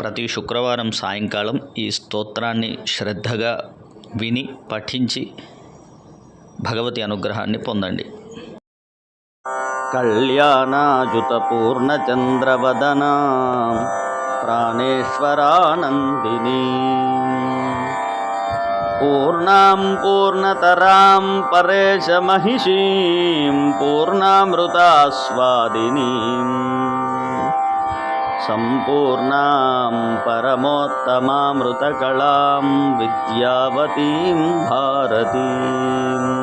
ప్రతి శుక్రవారం సాయంకాలం ఈ స్తోత్రాన్ని శ్రద్ధగా విని పఠించి భగవతి అనుగ్రహాన్ని పొందండి. కళ్యాణాజుత పూర్ణచంద్రవదనా ప్రాణేశ్వరానందిని. పూర్ణాం పూర్ణతరాం పరేశమహిషీం పూర్ణామృతాస్వాదినీం. सम्पूर्णां परमोत्तमामृतकलां विद्यावतीं भारतीम्।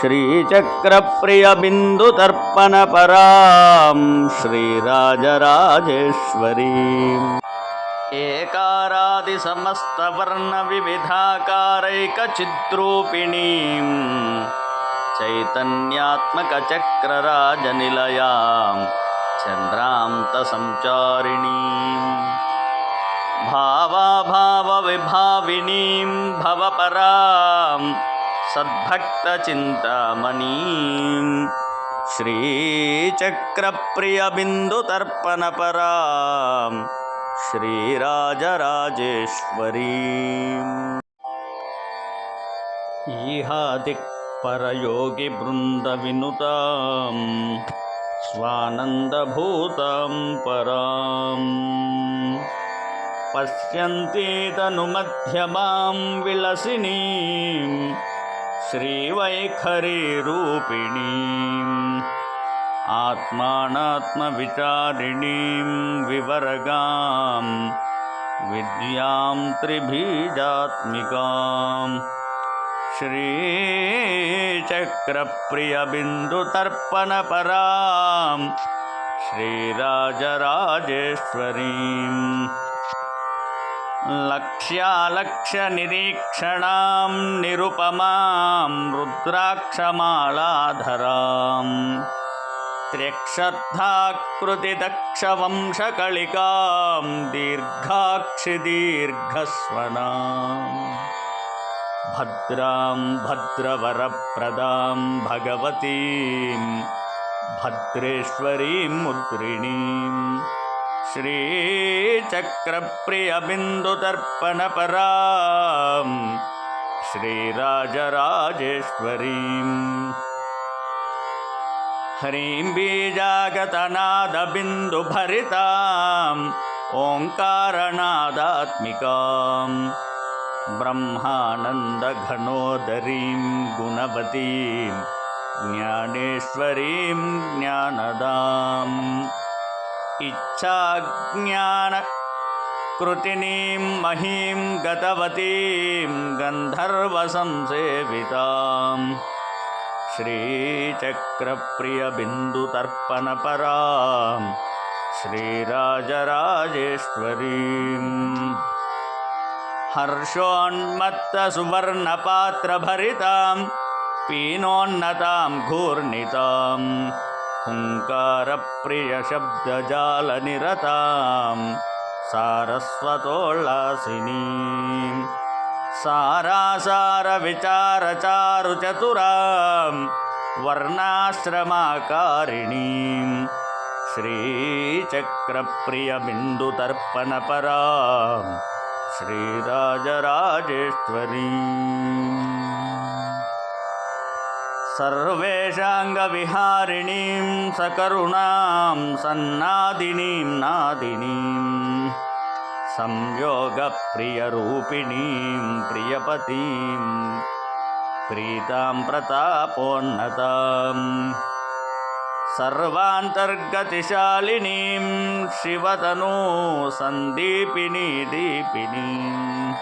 श्रीचक्रप्रियबिन्दुतर्पणपरां श्रीराजराजेश्वरीम्। एकारादिसमस्तवर्णविविधाकारैकचिद्रूपिणीं चैतन्यात्मकचक्रराजनिलयाम् चन्द्रान्तसञ्चारिणीं भावाभावविभाविनीं भवपरां सद्भक्तचिन्तामणीं श्रीचक्रप्रियबिन्दुतर्पणपरां श्रीराजराजेश्वरीम्। इहादिक्परयोगिवृन्दविनुताम् स्वानन्दभूतां पराम्। पश्यन्तीतनुमध्यमां विलसिनीं श्रीवैखरीरूपिणीम्। आत्मानात्मविचारिणीं विवरगां विद्यां त्रिबीजात्मिकाम् श्रीचक्रप्रियबिन्दुतर्पणपरां श्रीराजराजेश्वरीम् लक्ष्यालक्ष्यनिरीक्षणां निरुपमां रुद्राक्षमालाधराम् त्र्यक्षद्धाकृतिदक्षवंशकलिकां दीर्घाक्षिदीर्घस्वनाम् भद्रां भद्रवरप्रदां भगवतीं भद्रेश्वरीं मुद्रिणीं श्रीचक्रप्रियबिन्दुतर्पणपरां श्रीराजराजेश्वरीम् ह्रीं बीजागतनादबिन्दुभरिताम् ओङ्कारनादात्मिकाम् ब्रह्मानन्दघनोदरीं गुणवतीं ज्ञानेश्वरीं ज्ञानदाम् इच्छाज्ञानकृतिनीं महीं गतवतीं गन्धर्वसंसेविताम् श्रीचक्रप्रियबिन्दुतर्पणपरां श्रीराजराजेश्वरीम् हर्षोन्मत्तसुवर्णपात्रभरितां पीनोन्नतां घूर्णितां हुङ्कारप्रियशब्दजालनिरतां सारस्वतोल्लासिनीं। सारासारविचारचारुचतुरां वर्णाश्रमाकारिणीं। श्रीचक्रप्रियबिन्दुतर्पणपराम् श्रीराजराजेश्वरी। सर्वेषाङ्गविहारिणीं सकरुणां सन्नादिनीं नादिनीं संयोगप्रियरूपिणीं प्रियपतीं प्रीतां प्रतापोन्नताम् सर्वान्तर्गतिशालिनीं शिवतनो सन्दीपिनी दीपिनीं।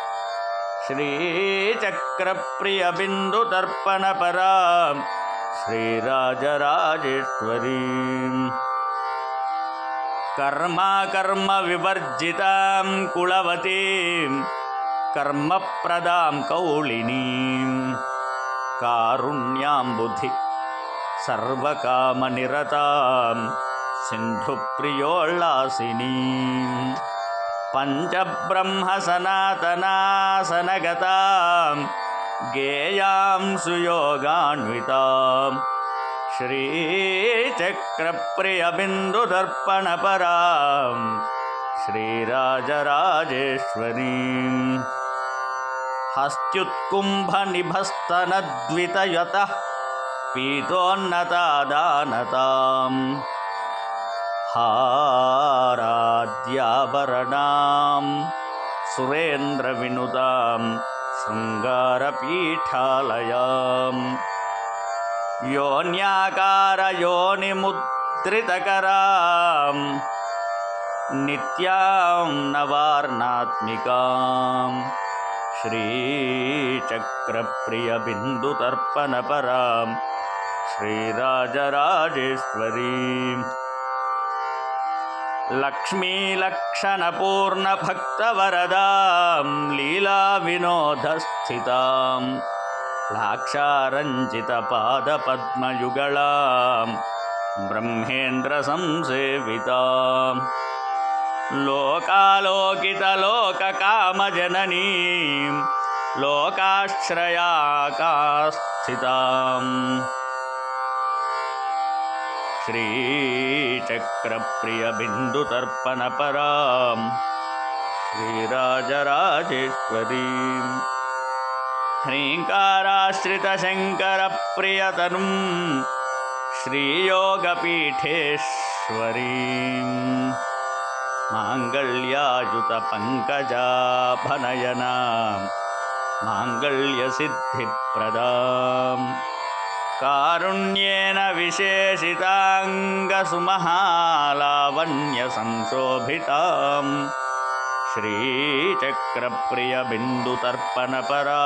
श्रीचक्रप्रियबिन्दुतर्पणपरां श्रीराजराजेश्वरीम् कर्माकर्मविवर्जितां कुलवतीं कर्मप्रदां कौलिनीं। कारुण्याम्बुधि सर्वकामनिरतां सिन्धुप्रियोल्लासिनीं। पञ्चब्रह्मसनातनासनगतां गेयां सुयोगान्वितां श्रीचक्रप्रियबिन्दुदर्पणपरां श्रीराजराजेश्वरीम् हस्त्युत्कुम्भनिभस्तनद्वितयतः पीतोन्नतादानताम् हाराद्याभरणां सुरेन्द्रविनुतां शृङ्गारपीठालयाम्। योन्याकारयोनिमुद्रितकरां नित्यां नवार्णात्मिकां श्रीचक्रप्रियबिन्दुतर्पणपरां श्रीराजराजेश्वरीम् लक्ष्मीलक्षणपूर्णभक्तवरदां लीलाविनोदस्थितां लाक्षारञ्जितपादपद्मयुगलां ब्रह्मेन्द्रसंसेवितां। लोकालोकितलोककामजननीं लोकाश्रयाकास्थिताम् श्रीचक्रप्रियबिन्दुतर्पणपरां श्रीराजराजेश्वरीं। ह्रीङ्काराश्रितशङ्करप्रियतनुं श्रीयोगपीठेश्वरीं। माङ्गल्यायुतपङ्कजाभनयनां माङ्गल्यसिद्धिप्रदाम् कारुण्येन विशेषिताङ्गसुमहालावण्यसंशोभितां श्रीचक्रप्रियबिन्दुतर्पणपरा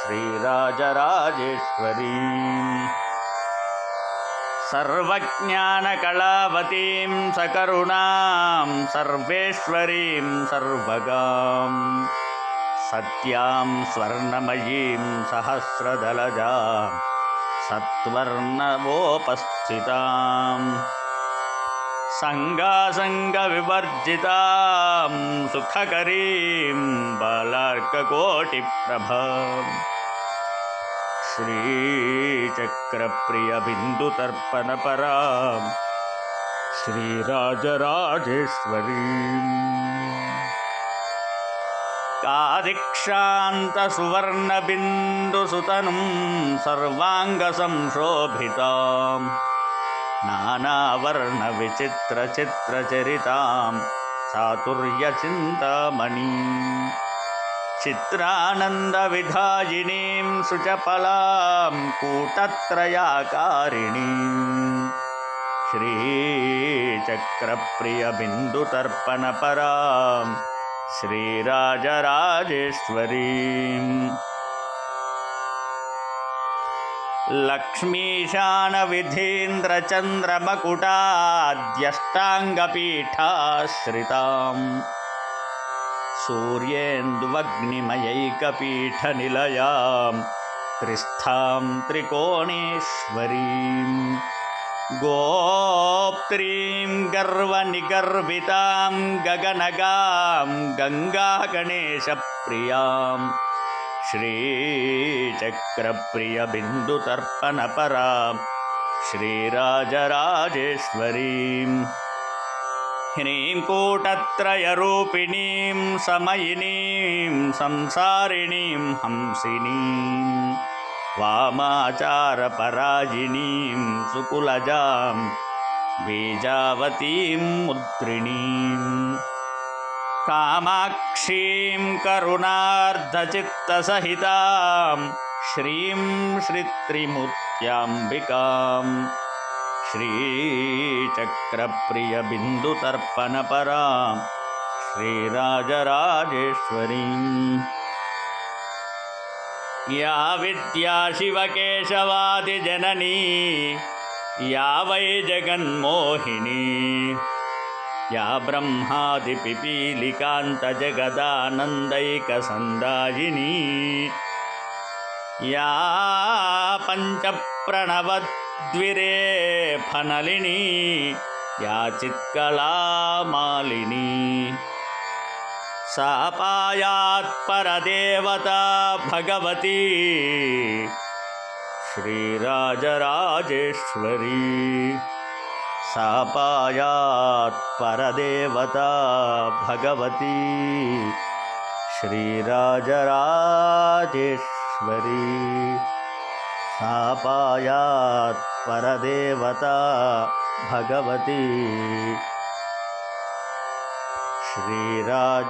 श्रीराजराजेश्वरी। सर्वज्ञानकलावतीं सकरुणां सर्वेश्वरीं सर्वगाम् सत्यां स्वर्णमयीं सहस्रदलजां सत्वर्णवोपस्थितां सङ्गासङ्गविवर्जितां सुखकरीं बालार्ककोटिप्रभाम् श्रीचक्रप्रियबिन्दुतर्पणपरां श्रीराजराजेश्वरीम् कादिक्षान्तसुवर्णबिन्दुसुतनुं सर्वाङ्गसंशोभितां नानावर्णविचित्रचित्रचरितां चातुर्यचिन्तामणिं। चित्रानन्दविधायिनीं शुचफलां कूटत्रयाकारिणीं श्रीचक्रप्रियबिन्दुतर्पणपराम् श्रीराजराजेश्वरीम् लक्ष्मीशानविधीन्द्रचन्द्रमकुटाद्यष्टाङ्गपीठाश्रिताम्। सूर्येन्दुवग्निमयैकपीठनिलयां त्रिस्थां त्रिकोणेश्वरीम् गोप्त्रीं गर्वनिगर्वितां गगनगां गङ्गागणेशप्रियां श्रीचक्रप्रियबिन्दुतर्पणपरां श्रीराजराजेश्वरीं ह्रीं कूटत्रयरूपिणीं समयिनीं संसारिणीं हंसिनीम् वामाचारपराजिनीं सुकुलजां बीजावतीं मुद्रिणीं। कामाक्षीं करुणार्धचित्तसहितां श्रीं श्रीत्रिमूर्त्याम्बिकां। श्रीचक्रप्रियबिन्दुतर्पणपरां श्रीराजराजेश्वरीम् या विद्या शिवकेशवादिजननी या वै जगन्मोहिनी या ब्रह्मादिपिपीलिकान्तजगदानन्दैकसन्दायिनी या पञ्चप्रणवद्विरे फनलिनी या चित्कलामालिनी सा पायात्परदेवता भगवती। श्रीराजराजेश्वरी। सापायात् परदेवता भगवती। श्रीराजराजेश्वरी। सापायात् परदेवता भगवती। श्रीराज